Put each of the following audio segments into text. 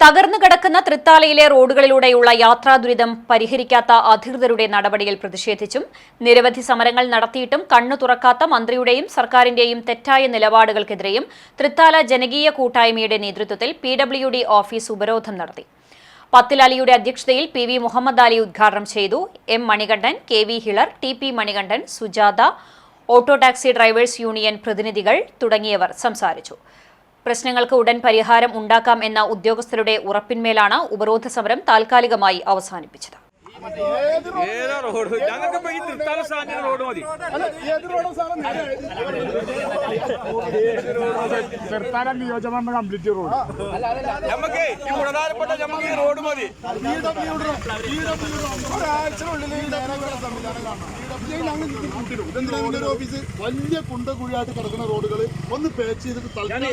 തകർന്നു കിടക്കുന്ന തൃത്താലയിലെ റോഡുകളിലൂടെയുള്ള യാത്രാ ദുരിതം പരിഹരിക്കാത്ത അധികൃതരുടെ നടപടിയിൽ പ്രതിഷേധിച്ചും നിരവധി സമരങ്ങൾ നടത്തിയിട്ടും കണ്ണു തുറക്കാത്ത മന്ത്രിയുടെയും സർക്കാരിന്റെയും തെറ്റായ നിലപാടുകൾക്കെതിരെയും തൃത്താല ജനകീയ കൂട്ടായ്മയുടെ നേതൃത്വത്തിൽ പി ഓഫീസ് ഉപരോധം നടത്തി. പത്തിലാലിയുടെ അധ്യക്ഷതയിൽ പി വി മുഹമ്മദ് അലി ഉദ്ഘാടനം ചെയ്തു. M Manikandan K V Hilar T P Manikandan Sujatha auto taxi drivers union പ്രതിനിധികൾ തുടങ്ങിയവർ സംസാരിച്ചു. പ്രശ്നങ്ങൾക്ക് ഉടൻ പരിഹാരം ഉണ്ടാക്കാം എന്ന ഉദ്യോഗസ്ഥരുടെ ഉറപ്പിന്മേലാണ് ഉപരോധ സമരം താൽക്കാലികമായി അവസാനിപ്പിച്ചത്. ഏതാ റോഡ് ഞങ്ങൾക്ക് ഇപ്പൊ ഈ തൃത്താല സ്റ്റാൻഡിന് റോഡ് മതി തൃത്താല നിയോജകമണ്ഡലം കംപ്ലീറ്റ് റോഡ് നമുക്ക് ഈ പ്രധാനപ്പെട്ട നമുക്ക് ഈ റോഡ് മതി ഒരാഴ്ചനുള്ളിൽ ഓഫീസ് വലിയ കുണ്ട കുഴിയായിട്ട് കിടക്കുന്ന റോഡുകൾ ഒന്ന് പേച്ച് ചെയ്തിട്ട് തൽക്കാലം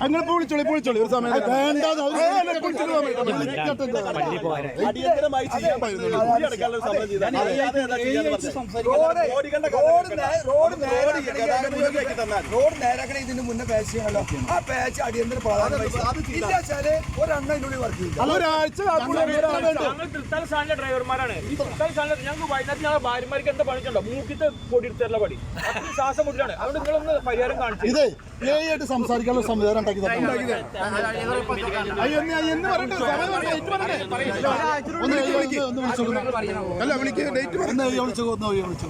അങ്ങനെ വിളിച്ചോളി വിളിച്ചോളി ഒരു സമയത്ത് വേണ്ട അടിയന്തരമായി ചെയ്യാൻ പറ്റുന്നുള്ളൂ കൂലി അടക്കാനുള്ള സമരം ചെയ്താൽ റോഡ് നേരാക്കണ ഇതിന് മുന്നേ പാച്ച് ചെയ്യണല്ലോ ആ പാച്ച് അടിയന്തര പ്രാധാന്യം ഒരെണ്ണം ഇതിനുള്ളിൽ വർക്ക്. ഞങ്ങൾ തൃത്താല സ്റ്റാൻഡിലെ ഡ്രൈവർമാരാണ്. ഈ തൃത്താല സ്റ്റാൻഡിൽ ഞങ്ങൾക്ക് വൈകുന്നേരത്ത് ഞങ്ങളെ ഭാര്യമാർക്ക് എന്താ പണിച്ചുണ്ടോ മൂക്കിത്തെ പൊടി എടുത്തുള്ള പടി ശ്വാസം മുട്ടിലാണ്. അതുകൊണ്ട് നിങ്ങളൊന്ന് പരിഹാരം കാണിച്ചു ഏയായിട്ട് സംസാരിക്കാനുള്ള സംവിധാനം ഉണ്ടാക്കി തന്നെ. അല്ല വിളിക്കുക ഡേറ്റ് വിളിച്ചോ വിളിച്ചോ